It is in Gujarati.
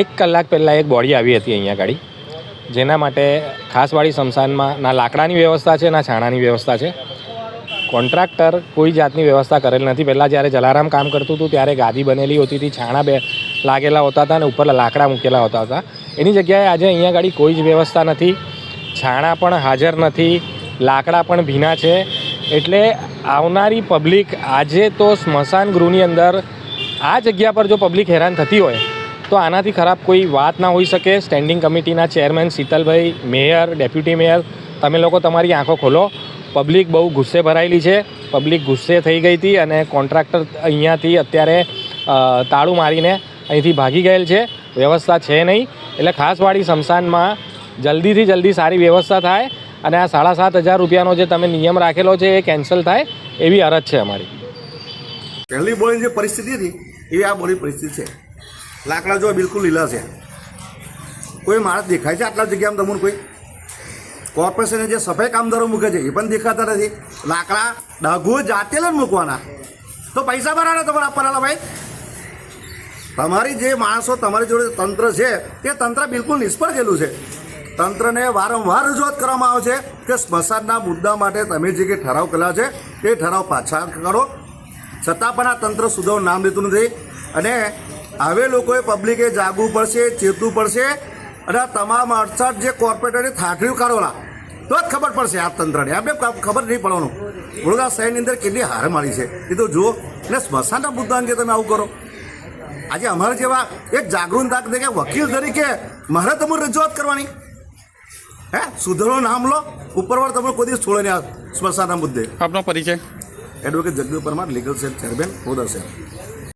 એક કલાક પહેલાં એક બોડી આવી હતી અહીંયા ગાડી. જેના માટે ખાસવાડી સ્મશાનમાં ના લાકડાની વ્યવસ્થા છે, ના છાણાની વ્યવસ્થા છે. કોન્ટ્રાક્ટર કોઈ જાતની વ્યવસ્થા કરેલ નથી. પહેલાં જ્યારે જલારામ કામ કરતું હતું, ત્યારે ગાદી બનેલી હોતી હતી, છાણા બે લાગેલા હોતા હતા અને ઉપર લાકડા મૂકેલા હોતા હતા. એની જગ્યાએ આજે અહીંયા ગાડી કોઈ જ વ્યવસ્થા નથી. છાણા પણ હાજર નથી, લાકડા પણ ભીના છે. એટલે આવનારી પબ્લિક આજે તો સ્મશાન ગૃહની અંદર આ જગ્યા પર જો પબ્લિક હેરાન થતી હોય તો આનાથી ખરાબ કોઈ વાત ના હોઈ શકે. સ્ટેન્ડિંગ કમિટીના chairman Shitalbhai mayor deputy mayor તમે લોકો તમારી આંખો ખોલો. પબ્લિક બહુ ગુસ્સે ભરાયેલી છે. પબ્લિક ગુસ્સે થઈ ગઈ હતી અને કોન્ટ્રાક્ટર અહીંયાથી અત્યારે તાળું મારીને અહીંથી ભાગી ગયેલ છે. વ્યવસ્થા છે નહીં. એટલે ખાસવાડી સ્મશાનમાં જલ્દીથી જલ્દી સારી વ્યવસ્થા થાય અને આ સાડા સાત હજાર રૂપિયાનો જે તમે નિયમ રાખેલો છે એ કેન્સલ થાય એવી અરજ છે અમારી. પહેલી બોલીની જે પરિસ્થિતિ હતી એવી આ બોલી પરિસ્થિતિ છે. લાકડા જો બિલકુલ લીલા છે. કોઈ માણસ દેખાય છે આટલા જગ્યામાં તમને કોઈ? કોર્પોરેશને જે સફાઈ કામદારો મૂકે છે, એ પણ દેખાતા નથી. લાકડા ડાઘો જાતે જ મૂકવાના. તો પૈસા ભરાના તમારે આપવાના ભાઈ? તમારી જે માણસો તમારી જોડે તંત્ર છે, તે તંત્ર બિલકુલ નિષ્ફળ ગયેલું છે. તંત્રને વારંવાર રજૂઆત કરવામાં આવે છે કે સ્મશાનના મુદ્દા માટે તમે જે કંઈ ઠરાવ કરેલા છે, તે ઠરાવ પાછા કરો છતાં પણ આ તંત્ર સુધારું નામ લેતું નથી. અને હવે લોકોએ પબ્લિકે જાગવું પડશે ચેતવું પડશે અને આ તમામ અડસઠ જે કોર્પોરેટરે થાકડીઓ કાઢવાના તો જ ખબર પડશે આ તંત્રને. આપણે ખબર નહીં પડવાનું. વડોદરા શહેરની અંદર કેટલી હાર મારી છે. એ તો જુઓ. એટલે સ્મશાનના મુદ્દા અંગે તમે આવું કરો. આજે અમારા જેવા એક જાગૃત તરીકે વકીલ તરીકે મારે તમારે રજૂઆત કરવાની. હે? સુધરો નામ લો. ઉપરવાળ તમે કોઈ દિવસ છોડે નહીં સ્મશાનના મુદ્દે. આપનો પરિચય. Advocate Jagdeep Parmar legal cell chairman Vadodara શહેર